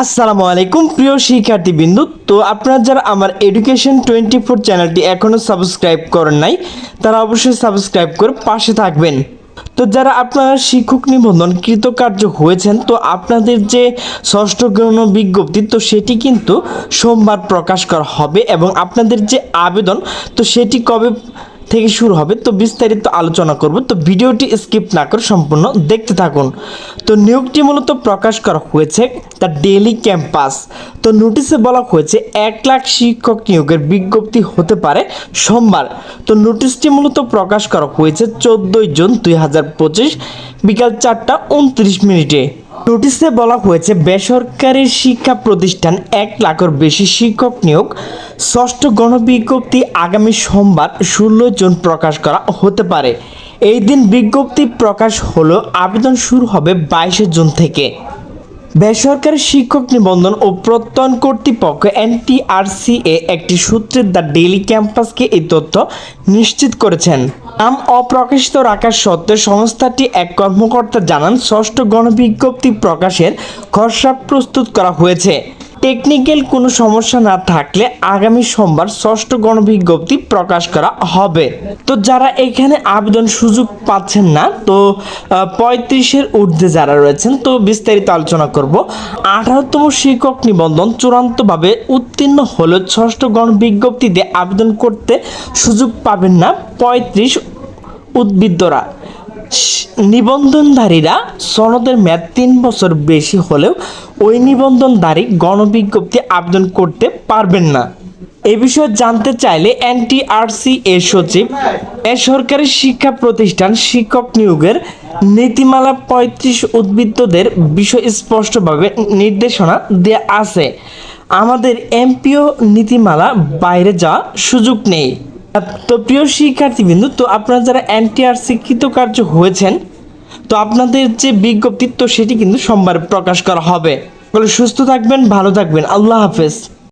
আসসালামু আলাইকুম, প্রিয় শিক্ষার্থীবৃন্দু। তো আপনারা যারা আমার এডুকেশন টোয়েন্টি ফোর চ্যানেলটি এখনও সাবস্ক্রাইব করেন নাই, তারা অবশ্যই সাবস্ক্রাইব করে পাশে থাকবেন। তো যারা আপনারা শিক্ষক নিবন্ধন কৃতকার্য হয়েছেন, তো আপনাদের যে ষষ্ঠ গণ বিজ্ঞপ্তি, তো সেটি কিন্তু সোমবার প্রকাশ করা হবে এবং আপনাদের যে আবেদন, তো সেটি কবে থেকে শুরু হবে। তো বিস্তারিত আলোচনা করব। তো ভিডিওটি স্কিপ না করে সম্পূর্ণ দেখতে থাকুন। তো নিয়োগটি মূলত প্রকাশ করা হয়েছে দ্য ডেলি ক্যাম্পাস। তো নোটিশে বলা হয়েছে, এক লাখ শিক্ষক নিয়োগের বিজ্ঞপ্তি হতে পারে সোমবার। তো নোটিশটি মূলত প্রকাশ করা হয়েছে চোদ্দোই জুন দুই হাজার পঁচিশ বিকাল চারটা উনত্রিশ মিনিটে। নোটিশে বলা হয়েছে, বেসরকারি শিক্ষা প্রতিষ্ঠান এক লাখের বেশি শিক্ষক নিয়োগ। ষষ্ঠ গণবিজ্ঞপ্তি আগামী সোমবার ষোলো জুন প্রকাশ করা হতে পারে। এই দিন বিজ্ঞপ্তি প্রকাশ হলেও আবেদন শুরু হবে বাইশে জুন থেকে। বেসরকারি শিক্ষক নিবন্ধন ও প্রত্যয়ন কর্তৃপক্ষ এনটিআরসিএ একটি সূত্রে দ্য ডেইলি ক্যাম্পাসকে এই তথ্য নিশ্চিত করেছেন। নাম অপ্রকাশিত রাখার সত্ত্বে সংস্থাটি এক কর্মকর্তা জানান, ষষ্ঠ গণবিজ্ঞপ্তি প্রকাশের খসড়া প্রস্তুত করা হয়েছে। টেকনিক্যাল কোনো সমস্যা না থাকলে আগামী সোমবার ষষ্ঠ গণবিজ্ঞপ্তি প্রকাশ করা হবে। তো যারা এখানে আবেদন সুযোগ পাচ্ছেন না, তো পঁয়ত্রিশের ঊর্ধ্বে যারা রয়েছেন, তো বিস্তারিত আলোচনা করব। আঠারোতম শিক্ষক নিবন্ধন চূড়ান্তভাবে উত্তীর্ণ হলেও ষষ্ঠ গণবিজ্ঞপ্তিতে আবেদন করতে সুযোগ পাবেন না পঁয়ত্রিশ স- নিবন্ধনধারীরা সনদের মেয়াদ তিন বছর বেশি হলেও ওই নিবন্ধনধারী গণবিজ্ঞপ্তি আবেদন করতে পারবেন না। এ বিষয়ে জানতে চাইলে এনটিআরসি এর সচিব, এ সরকারি শিক্ষা প্রতিষ্ঠান শিক্ষক নিয়োগের নীতিমালা পঁয়ত্রিশ উদ্বৃত্তদের বিষয় স্পষ্টভাবে নির্দেশনা দেওয়া আছে। আমাদের এমপিও নীতিমালা বাইরে যাওয়ার সুযোগ নেই। তো প্রিয় শিক্ষার্থীবৃন্দ, তো আপনারা যারা এনটিআর শিক্ষিত কার্য হয়েছেন, তো আপনাদের যে বিজ্ঞপ্তি, তো সেটি কিন্তু সোমবার প্রকাশ করা হবে। বলে সুস্থ থাকবেন, ভালো থাকবেন। আল্লাহ হাফেজ।